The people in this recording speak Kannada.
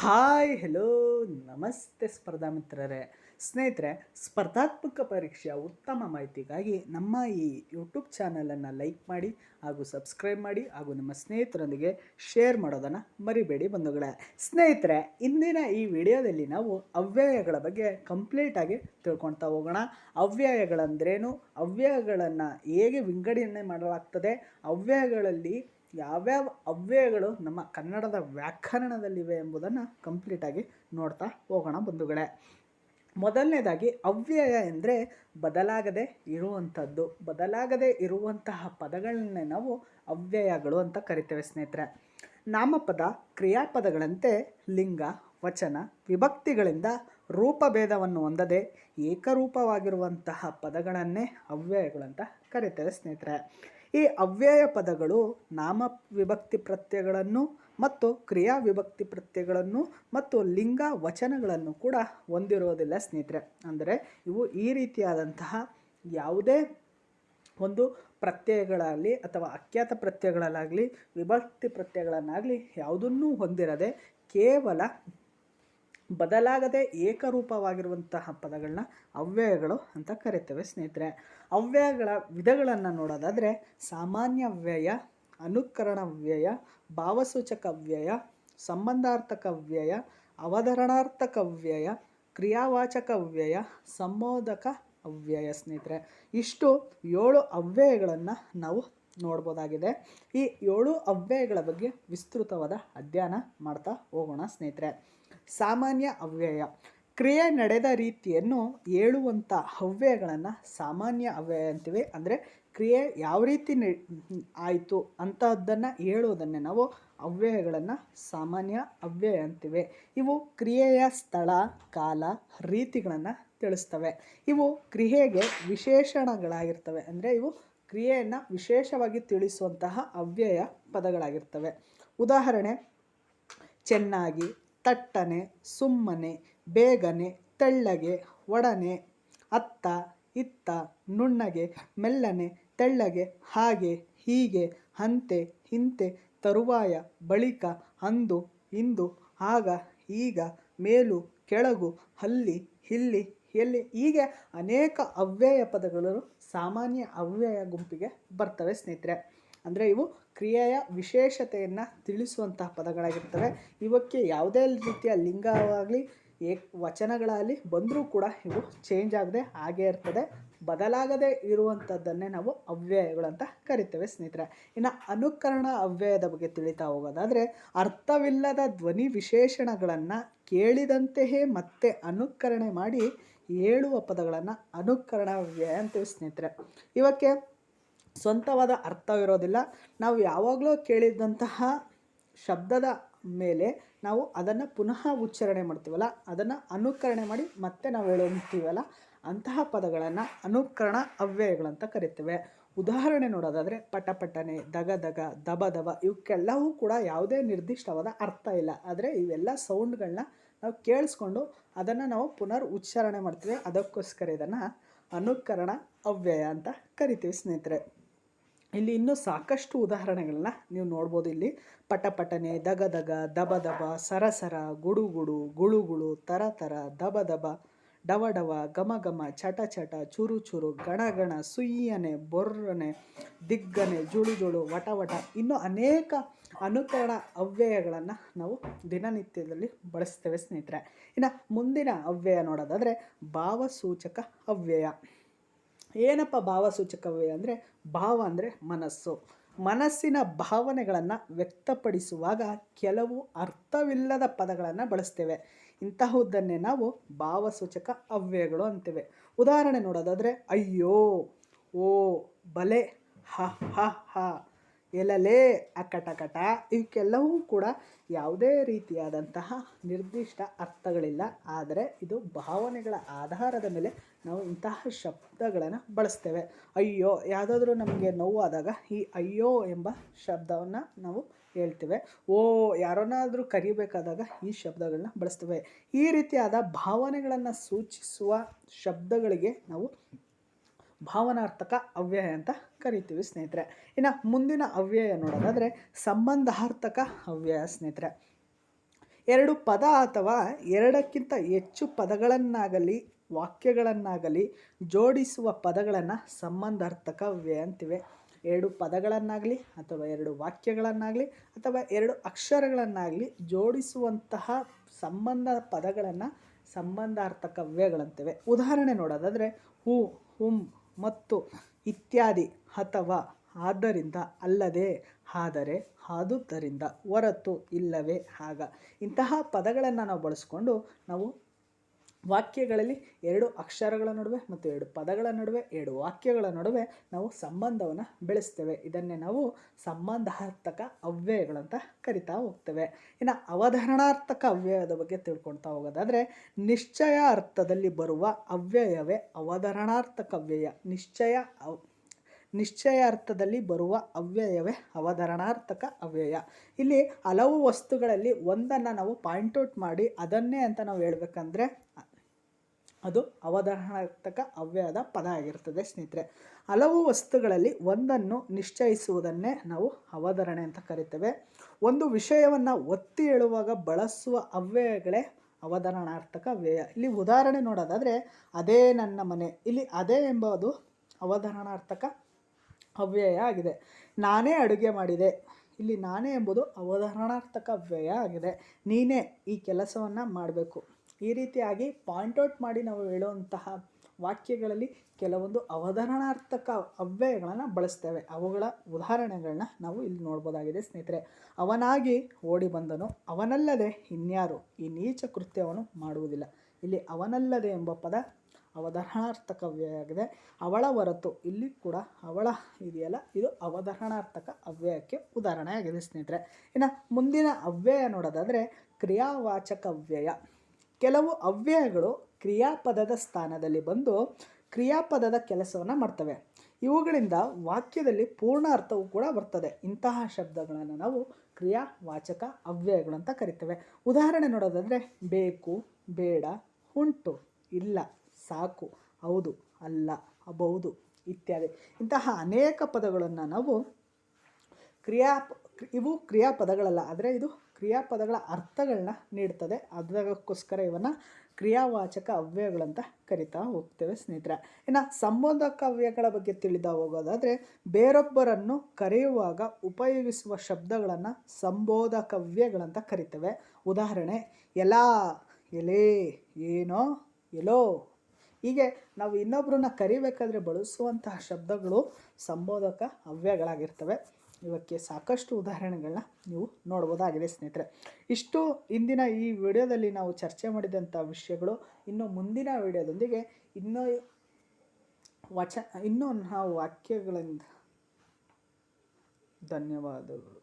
ಹಾಯ್ ಹೆಲೋ ನಮಸ್ತೆ ಸ್ಪರ್ಧಾ ಮಿತ್ರರೇ. ಸ್ನೇಹಿತರೆ, ಸ್ಪರ್ಧಾತ್ಮಕ ಪರೀಕ್ಷೆಯ ಉತ್ತಮ ಮಾಹಿತಿಗಾಗಿ ನಮ್ಮ ಈ ಯೂಟ್ಯೂಬ್ ಚಾನಲನ್ನು ಲೈಕ್ ಮಾಡಿ ಹಾಗೂ ಸಬ್ಸ್ಕ್ರೈಬ್ ಮಾಡಿ ಹಾಗೂ ನಿಮ್ಮ ಸ್ನೇಹಿತರೊಂದಿಗೆ ಶೇರ್ ಮಾಡೋದನ್ನು ಮರಿಬೇಡಿ ಬಂಧುಗಳೇ. ಸ್ನೇಹಿತರೆ, ಇಂದಿನ ಈ ವಿಡಿಯೋದಲ್ಲಿ ನಾವು ಅವ್ಯಯಗಳ ಬಗ್ಗೆ ಕಂಪ್ಲೀಟಾಗಿ ತಿಳ್ಕೊಳ್ತಾ ಹೋಗೋಣ. ಅವ್ಯಯಗಳಂದ್ರೇನು? ಅವ್ಯಯಗಳನ್ನು ಹೇಗೆ ವಿಂಗಡಣೆ ಮಾಡಲಾಗ್ತದೆ? ಅವ್ಯಯಗಳಲ್ಲಿ ಯಾವ್ಯಾವ ಅವ್ಯಯಗಳು ನಮ್ಮ ಕನ್ನಡದ ವ್ಯಾಕರಣದಲ್ಲಿವೆ ಎಂಬುದನ್ನು ಕಂಪ್ಲೀಟಾಗಿ ನೋಡ್ತಾ ಹೋಗೋಣ ಬಂಧುಗಳೇ. ಮೊದಲನೇದಾಗಿ ಅವ್ಯಯ ಎಂದರೆ ಬದಲಾಗದೆ ಇರುವಂಥದ್ದು. ಬದಲಾಗದೆ ಇರುವಂತಹ ಪದಗಳನ್ನೇ ನಾವು ಅವ್ಯಯಗಳು ಅಂತ ಕರಿತೇವೆ ಸ್ನೇಹಿತರೆ. ನಾಮಪದ, ಕ್ರಿಯಾಪದಗಳಂತೆ ಲಿಂಗ, ವಚನ, ವಿಭಕ್ತಿಗಳಿಂದ ರೂಪಭೇದವನ್ನು ಹೊಂದದೆ ಏಕರೂಪವಾಗಿರುವಂತಹ ಪದಗಳನ್ನೇ ಅವ್ಯಯಗಳು ಅಂತ ಕರಿತೇವೆ ಸ್ನೇಹಿತರೆ. ಈ ಅವ್ಯಯ ಪದಗಳು ನಾಮ ವಿಭಕ್ತಿ ಪ್ರತ್ಯಯಗಳನ್ನು ಮತ್ತು ಕ್ರಿಯಾ ವಿಭಕ್ತಿ ಪ್ರತ್ಯಯಗಳನ್ನು ಮತ್ತು ಲಿಂಗ ವಚನಗಳನ್ನು ಕೂಡ ಹೊಂದಿರೋದಿಲ್ಲ ಸ್ನೇಹಿತರೆ. ಅಂದರೆ ಇವು ಈ ರೀತಿಯಾದಂತಹ ಯಾವುದೇ ಒಂದು ಪ್ರತ್ಯಯಗಳಾಗಲಿ ಅಥವಾ ಅಖ್ಯಾತ ಪ್ರತ್ಯಯಗಳಲ್ಲಾಗಲಿ, ವಿಭಕ್ತಿ ಪ್ರತ್ಯಯಗಳನ್ನಾಗಲಿ ಯಾವುದನ್ನೂ ಹೊಂದಿರದೆ ಕೇವಲ ಬದಲಾಗದೆ ಏಕರೂಪವಾಗಿರುವಂತಹ ಪದಗಳನ್ನ ಅವ್ಯಯಗಳು ಅಂತ ಕರಿತೇವೆ ಸ್ನೇಹಿತರೆ. ಅವ್ಯಯಗಳ ವಿಧಗಳನ್ನು ನೋಡೋದಾದರೆ ಸಾಮಾನ್ಯ ವ್ಯಯ, ಅನುಕರಣ ವ್ಯಯ, ಭಾವಸೂಚಕ ವ್ಯಯ, ಸಂಬಂಧಾರ್ಥಕ ವ್ಯಯ, ಅವಧರಣಾರ್ಥಕ ವ್ಯಯ, ಕ್ರಿಯಾವಾಚಕ ವ್ಯಯ, ಸಂಬೋಧಕ ಅವ್ಯಯ ಸ್ನೇಹಿತರೆ. ಇಷ್ಟು ಏಳು ಅವ್ಯಯಗಳನ್ನು ನಾವು ನೋಡ್ಬೋದಾಗಿದೆ. ಈ ಏಳು ಅವ್ಯಯಗಳ ಬಗ್ಗೆ ವಿಸ್ತೃತವಾದ ಅಧ್ಯಯನ ಮಾಡ್ತಾ ಹೋಗೋಣ ಸ್ನೇಹಿತರೆ. ಸಾಮಾನ್ಯ ಅವ್ಯಯ. ಕ್ರಿಯೆ ನಡೆದ ರೀತಿಯನ್ನು ಹೇಳುವಂಥ ಅವ್ಯಯಗಳನ್ನು ಸಾಮಾನ್ಯ ಅವ್ಯಯ ಅಂತೀವಿ. ಅಂದರೆ ಕ್ರಿಯೆ ಯಾವ ರೀತಿ ಆಯಿತು ಅಂತಹದ್ದನ್ನು ಹೇಳೋದನ್ನೇ ನಾವು ಅವ್ಯಯಗಳನ್ನು ಸಾಮಾನ್ಯ ಅವ್ಯಯ ಅಂತೀವಿ. ಇವು ಕ್ರಿಯೆಯ ಸ್ಥಳ, ಕಾಲ, ರೀತಿಗಳನ್ನು ತಿಳಿಸ್ತವೆ. ಇವು ಕ್ರಿಯೆಗೆ ವಿಶೇಷಣಗಳಾಗಿರ್ತವೆ. ಅಂದರೆ ಇವು ಕ್ರಿಯೆಯನ್ನು ವಿಶೇಷವಾಗಿ ತಿಳಿಸುವಂತಹ ಅವ್ಯಯ ಪದಗಳಾಗಿರ್ತವೆ. ಉದಾಹರಣೆ, ಚೆನ್ನಾಗಿ ತಟ್ಟನೆ, ಸುಮ್ಮನೆ, ಬೇಗನೆ, ತೆಳ್ಳಗೆ, ಒಡನೆ, ಅತ್ತ, ಇತ್ತ, ನುಣ್ಣಗೆ, ಮೆಲ್ಲನೆ, ತೆಳ್ಳಗೆ, ಹಾಗೆ, ಹೀಗೆ, ಅಂತೆ, ಹಿಂತೆ, ತರುವಾಯ, ಬಳಿಕ, ಅಂದು, ಇಂದು, ಆಗ, ಈಗ, ಮೇಲು, ಕೆಳಗು, ಅಲ್ಲಿ, ಇಲ್ಲಿ, ಎಲ್ಲಿ, ಹೀಗೆ ಅನೇಕ ಅವ್ಯಯ ಪದಗಳು ಸಾಮಾನ್ಯ ಅವ್ಯಯ ಗುಂಪಿಗೆ ಬರ್ತವೆ ಸ್ನೇಹಿತರೆ. ಅಂದರೆ ಇವು ಕ್ರಿಯೆಯ ವಿಶೇಷತೆಯನ್ನು ತಿಳಿಸುವಂತಹ ಪದಗಳಾಗಿರ್ತವೆ. ಇವಕ್ಕೆ ಯಾವುದೇ ರೀತಿಯ ಲಿಂಗವಾಗಲಿ, ಏಕ್ ವಚನಗಳಲ್ಲಿ ಬಂದರೂ ಕೂಡ ಇವು ಚೇಂಜ್ ಆಗದೆ ಹಾಗೇ ಇರ್ತದೆ. ಬದಲಾಗದೆ ಇರುವಂಥದ್ದನ್ನೇ ನಾವು ಅವ್ಯಯಗಳು ಅಂತ ಕರಿತೇವೆ ಸ್ನೇಹಿತರೆ. ಇನ್ನು ಅನುಕರಣ ಅವ್ಯಯದ ಬಗ್ಗೆ ತಿಳಿತಾ ಹೋಗೋದಾದರೆ, ಅರ್ಥವಿಲ್ಲದ ಧ್ವನಿ ವಿಶೇಷಣಗಳನ್ನು ಕೇಳಿದಂತೆಯೇ ಮತ್ತೆ ಅನುಕರಣೆ ಮಾಡಿ ಹೇಳುವ ಪದಗಳನ್ನು ಅನುಕರಣ ಅವ್ಯಯ ಅಂತೀವಿ ಸ್ನೇಹಿತರೆ. ಇವಕ್ಕೆ ಸ್ವಂತವಾದ ಅರ್ಥವಿರೋದಿಲ್ಲ ನಾವು ಯಾವಾಗಲೂ ಕೇಳಿದಂತಹ ಶಬ್ದದ ಮೇಲೆ ನಾವು ಅದನ್ನು ಪುನಃ ಉಚ್ಚಾರಣೆ ಮಾಡ್ತೀವಲ್ಲ, ಅದನ್ನು ಅನುಕರಣೆ ಮಾಡಿ ಮತ್ತೆ ನಾವು ಹೇಳುತ್ತೀವಲ್ಲ ಅಂತಹ ಪದಗಳನ್ನು ಅನುಕರಣ ಅವ್ಯಯಗಳಂತ ಕರಿತೇವೆ. ಉದಾಹರಣೆ ನೋಡೋದಾದರೆ ಪಟ ಪಟನೆ ದಗ ದಗ, ದಬ ದಬ ಇವಕ್ಕೆಲ್ಲವೂ ಕೂಡ ಯಾವುದೇ ನಿರ್ದಿಷ್ಟವಾದ ಅರ್ಥ ಇಲ್ಲ. ಆದರೆ ಇವೆಲ್ಲ ಸೌಂಡ್ಗಳನ್ನ ನಾವು ಕೇಳಿಸ್ಕೊಂಡು ಅದನ್ನು ನಾವು ಪುನರ್ ಉಚ್ಚಾರಣೆ ಮಾಡ್ತೀವಿ. ಅದಕ್ಕೋಸ್ಕರ ಇದನ್ನು ಅನುಕರಣ ಅವ್ಯಯ ಅಂತ ಕರಿತೀವಿ ಸ್ನೇಹಿತರೆ. ಇಲ್ಲಿ ಇನ್ನೂ ಸಾಕಷ್ಟು ಉದಾಹರಣೆಗಳನ್ನ ನೀವು ನೋಡ್ಬೋದು ಇಲ್ಲಿ. ಪಟ ಪಟನೆ, ದಗ ದಗ, ದಬ ದಬ, ಸರಸರ, ಗುಡುಗುಡು, ಗುಳುಗುಳು ಗುಳು ತರ ತರ, ದಬ ದಬ, ಡವ ಡವ, ಗಮ ಗಮ, ಚಟ ಚಟ, ಚುರು ಚುರು, ಗಣ ಗಣ, ಸುಯ್ಯನೆ, ಬೊರ್ರನೆ, ದಿಗ್ಗನೆ, ಜುಳು ಜುಳು, ವಟ ವಟ. ಇನ್ನೂ ಅನೇಕ ಅನುಕರಣ ಅವ್ಯಯಗಳನ್ನು ನಾವು ದಿನನಿತ್ಯದಲ್ಲಿ ಬಳಸ್ತೇವೆ ಸ್ನೇಹಿತರೆ. ಇನ್ನು ಮುಂದಿನ ಅವ್ಯಯ ನೋಡೋದಾದರೆ ಭಾವಸೂಚಕ ಅವ್ಯಯ. ಏನಪ್ಪ ಭಾವಸೂಚಕವೇ ಅಂದರೆ ಭಾವ ಅಂದರೆ ಮನಸ್ಸು. ಮನಸ್ಸಿನ ಭಾವನೆಗಳನ್ನು ವ್ಯಕ್ತಪಡಿಸುವಾಗ ಕೆಲವು ಅರ್ಥವಿಲ್ಲದ ಪದಗಳನ್ನು ಬಳಸ್ತೇವೆ. ಇಂತಹುದನ್ನೇ ನಾವು ಭಾವಸೂಚಕ ಅವ್ಯಯಗಳು ಅಂತೇವೆ. ಉದಾಹರಣೆ ನೋಡೋದಾದರೆ, ಅಯ್ಯೋ, ಓ, ಬಲೆ, ಹ ಹ ಹ. ಎಲಲೇ, ಅಕಟಕಟ ಇವಕ್ಕೆಲ್ಲವೂ ಕೂಡ ಯಾವುದೇ ರೀತಿಯಾದಂತಹ ನಿರ್ದಿಷ್ಟ ಅರ್ಥಗಳಿಲ್ಲ. ಆದರೆ ಇದು ಭಾವನೆಗಳ ಆಧಾರದ ಮೇಲೆ ನಾವು ಇಂತಹ ಶಬ್ದಗಳನ್ನು ಬಳಸ್ತೇವೆ. ಅಯ್ಯೋ, ಯಾವುದಾದ್ರೂ ನಮಗೆ ನೋವಾದಾಗ ಈ ಅಯ್ಯೋ ಎಂಬ ಶಬ್ದವನ್ನು ನಾವು ಹೇಳ್ತೇವೆ. ಓ, ಯಾರನ್ನಾದರೂ ಕರಿಬೇಕಾದಾಗ ಈ ಶಬ್ದಗಳನ್ನ ಬಳಸ್ತೇವೆ. ಈ ರೀತಿಯಾದ ಭಾವನೆಗಳನ್ನು ಸೂಚಿಸುವ ಶಬ್ದಗಳಿಗೆ ನಾವು ಭಾವನಾರ್ಥಕ ಅವ್ಯಯ ಅಂತ ಕರಿತೀವಿ ಸ್ನೇಹಿತರೆ. ಇನ್ನು ಮುಂದಿನ ಅವ್ಯಯ ನೋಡೋದಾದರೆ ಸಂಬಂಧಾರ್ಥಕ ಅವ್ಯಯ ಸ್ನೇಹಿತರೆ. ಎರಡು ಪದ ಅಥವಾ ಎರಡಕ್ಕಿಂತ ಹೆಚ್ಚು ಪದಗಳನ್ನಾಗಲಿ, ವಾಕ್ಯಗಳನ್ನಾಗಲಿ ಜೋಡಿಸುವ ಪದಗಳನ್ನು ಸಂಬಂಧಾರ್ಥಕ ಅವ್ಯಯ ಅಂತಿವೆ. ಎರಡು ಪದಗಳನ್ನಾಗಲಿ ಅಥವಾ ಎರಡು ವಾಕ್ಯಗಳನ್ನಾಗಲಿ ಅಥವಾ ಎರಡು ಅಕ್ಷರಗಳನ್ನಾಗಲಿ ಜೋಡಿಸುವಂತಹ ಸಂಬಂಧ ಪದಗಳನ್ನು ಸಂಬಂಧಾರ್ಥಕ ಅವ್ಯಯಗಳಂತಿವೆ. ಉದಾಹರಣೆ ನೋಡೋದಾದರೆ ಹೂ, ಹುಂ, ಮತ್ತು ಇತ್ಯಾದಿ ಅಥವಾ ಆದ್ದರಿಂದ ಅಲ್ಲದೆ ಆದರೆ ಆದುದರಿಂದ ಹೊರತು ಇಲ್ಲವೇ ಆಗ ಇಂತಹ ಪದಗಳನ್ನು ನಾವು ಬಳಸ್ಕೊಂಡು ನಾವು ವಾಕ್ಯಗಳಲ್ಲಿ ಎರಡು ಅಕ್ಷರಗಳ ನಡುವೆ ಮತ್ತು ಎರಡು ಪದಗಳ ನಡುವೆ, ಎರಡು ವಾಕ್ಯಗಳ ನಡುವೆ ನಾವು ಸಂಬಂಧವನ್ನು ಬೆಳೆಸ್ತೇವೆ. ಇದನ್ನೇ ನಾವು ಸಂಬಂಧಾರ್ಥಕ ಅವ್ಯಯಗಳಂತ ಕರಿತಾ ಹೋಗ್ತೇವೆ. ಇನ್ನು ಅವಧಾರಣಾರ್ಥಕ ಅವ್ಯಯದ ಬಗ್ಗೆ ತಿಳ್ಕೊಳ್ತಾ ಹೋಗೋದಾದರೆ, ನಿಶ್ಚಯ ಅರ್ಥದಲ್ಲಿ ಬರುವ ಅವ್ಯಯವೇ ಅವಧರಣಾರ್ಥಕ ಅವ್ಯಯ. ನಿಶ್ಚಯ ಅವ್, ನಿಶ್ಚಯ ಅರ್ಥದಲ್ಲಿ ಬರುವ ಅವ್ಯಯವೇ ಅವಧರಣಾರ್ಥಕ ಅವ್ಯಯ. ಇಲ್ಲಿ ಹಲವು ವಸ್ತುಗಳಲ್ಲಿ ಒಂದನ್ನು ನಾವು ಪಾಯಿಂಟ್ ಔಟ್ ಮಾಡಿ ಅದನ್ನೇ ಅಂತ ನಾವು ಹೇಳ್ಬೇಕಂದ್ರೆ ಅದು ಅವಧಾರಣಾರ್ಥಕ ಅವ್ಯಯದ ಪದ ಆಗಿರ್ತದೆ ಸ್ನೇಹಿತರೆ. ಹಲವು ವಸ್ತುಗಳಲ್ಲಿ ಒಂದನ್ನು ನಿಶ್ಚಯಿಸುವುದನ್ನೇ ನಾವು ಅವಧರಣೆ ಅಂತ ಕರಿತೇವೆ. ಒಂದು ವಿಷಯವನ್ನು ಒತ್ತಿ ಹೇಳುವಾಗ ಬಳಸುವ ಅವ್ಯಯಗಳೇ ಅವಧರಣಾರ್ಥಕ ವ್ಯಯ ಇಲ್ಲಿ ಉದಾಹರಣೆ ನೋಡೋದಾದರೆ, ಅದೇ ನನ್ನ ಮನೆ, ಇಲ್ಲಿ ಅದೇ ಎಂಬುದು ಅವಧರಣಾರ್ಥಕ ಅವ್ಯಯ ಆಗಿದೆ. ನಾನೇ ಅಡುಗೆ ಮಾಡಿದೆ, ಇಲ್ಲಿ ನಾನೇ ಎಂಬುದು ಅವಧರಣಾರ್ಥಕ ವ್ಯಯ ಆಗಿದೆ. ನೀನೇ ಈ ಕೆಲಸವನ್ನು ಮಾಡಬೇಕು. ಈ ರೀತಿಯಾಗಿ ಪಾಯಿಂಟ್ ಔಟ್ ಮಾಡಿ ನಾವು ಹೇಳುವಂತಹ ವಾಕ್ಯಗಳಲ್ಲಿ ಕೆಲವೊಂದು ಅವಧಾರಣಾರ್ಥಕ ಅವ್ಯಯಗಳನ್ನು ಬಳಸ್ತೇವೆ. ಅವುಗಳ ಉದಾಹರಣೆಗಳನ್ನ ನಾವು ಇಲ್ಲಿ ನೋಡ್ಬೋದಾಗಿದೆ ಸ್ನೇಹಿತರೆ. ಅವನಾಗಿ ಓಡಿ ಬಂದನು, ಅವನಲ್ಲದೆ ಇನ್ಯಾರು ಈ ನೀಚ ಕೃತ್ಯವನ್ನು ಮಾಡುವುದಿಲ್ಲ. ಇಲ್ಲಿ ಅವನಲ್ಲದೆ ಎಂಬ ಪದ ಅವಧಾರಣಾರ್ಥಕ ಅವ್ಯಯ ಆಗಿದೆ ಅವಳ ಹೊರತು ಇಲ್ಲಿ ಕೂಡ ಅವಳ ಇದೆಯಲ್ಲ, ಇದು ಅವಧಾರಣಾರ್ಥಕ ಅವ್ಯಯಕ್ಕೆ ಉದಾಹರಣೆ ಆಗಿದೆ ಸ್ನೇಹಿತರೆ. ಇನ್ನು ಮುಂದಿನ ಅವ್ಯಯ ನೋಡೋದಾದರೆ ಕ್ರಿಯಾವಾಚಕ ಅವ್ಯಯ. ಕೆಲವು ಅವ್ಯಯಗಳು ಕ್ರಿಯಾಪದದ ಸ್ಥಾನದಲ್ಲಿ ಬಂದು ಕ್ರಿಯಾಪದದ ಕೆಲಸವನ್ನು ಮಾಡ್ತವೆ. ಇವುಗಳಿಂದ ವಾಕ್ಯದಲ್ಲಿ ಪೂರ್ಣ ಅರ್ಥವು ಕೂಡ ಬರ್ತದೆ. ಇಂತಹ ಶಬ್ದಗಳನ್ನು ನಾವು ಕ್ರಿಯಾವಾಚಕ ಅವ್ಯಯಗಳು ಅಂತ ಕರಿತೇವೆ. ಉದಾಹರಣೆ ನೋಡೋದಾದರೆ, ಬೇಕು, ಬೇಡ, ಉಂಟು, ಇಲ್ಲ, ಸಾಕು, ಹೌದು, ಅಲ್ಲ ಅಬಹುದು ಇತ್ಯಾದಿ. ಇಂತಹ ಅನೇಕ ಪದಗಳನ್ನು ನಾವು ಕ್ರಿಯಾ ಇವು ಕ್ರಿಯಾಪದಗಳಲ್ಲ, ಆದರೆ ಇದು ಕ್ರಿಯಾಪದಗಳ ಅರ್ಥಗಳನ್ನ ನೀಡ್ತದೆ. ಅದಕ್ಕೋಸ್ಕರ ಇವನ್ನು ಕ್ರಿಯಾವಾಚಕ ಅವ್ಯಯಗಳಂತ ಕರಿತಾ ಹೋಗ್ತೇವೆ ಸ್ನೇಹಿತರೆ. ಇನ್ನು ಸಂಬೋಧಕ ಅವ್ಯಯಗಳ ಬಗ್ಗೆ ತಿಳಿದ ಹೋಗೋದಾದರೆ, ಬೇರೊಬ್ಬರನ್ನು ಕರೆಯುವಾಗ ಉಪಯೋಗಿಸುವ ಶಬ್ದಗಳನ್ನು ಸಂಬೋಧಕವ್ಯಗಳಂತ ಕರಿತೇವೆ. ಉದಾಹರಣೆ ಎಲ ಎಲೆ, ಏನೋ ಎಲೋ ಹೀಗೆ ನಾವು ಇನ್ನೊಬ್ಬರನ್ನ ಕರಿಬೇಕಾದ್ರೆ ಬಳಸುವಂತಹ ಶಬ್ದಗಳು ಸಂಬೋಧಕ ಅವ್ಯಯಗಳಾಗಿರ್ತವೆ. ಇವಕ್ಕೆ ಸಾಕಷ್ಟು ಉದಾಹರಣೆಗಳನ್ನ ನೀವು ನೋಡ್ಬೋದಾಗಿದೆ ಸ್ನೇಹಿತರೆ. ಇಷ್ಟು ಇಂದಿನ ಈ ವಿಡಿಯೋದಲ್ಲಿ ನಾವು ಚರ್ಚೆ ಮಾಡಿದಂಥ ವಿಷಯಗಳು ಇನ್ನು ಮುಂದಿನ ವಿಡಿಯೋದೊಂದಿಗೆ ಇನ್ನೂ ವಚ ಇನ್ನೂ ನಾವು ವಾಕ್ಯಗಳಿಂದ ಧನ್ಯವಾದಗಳು.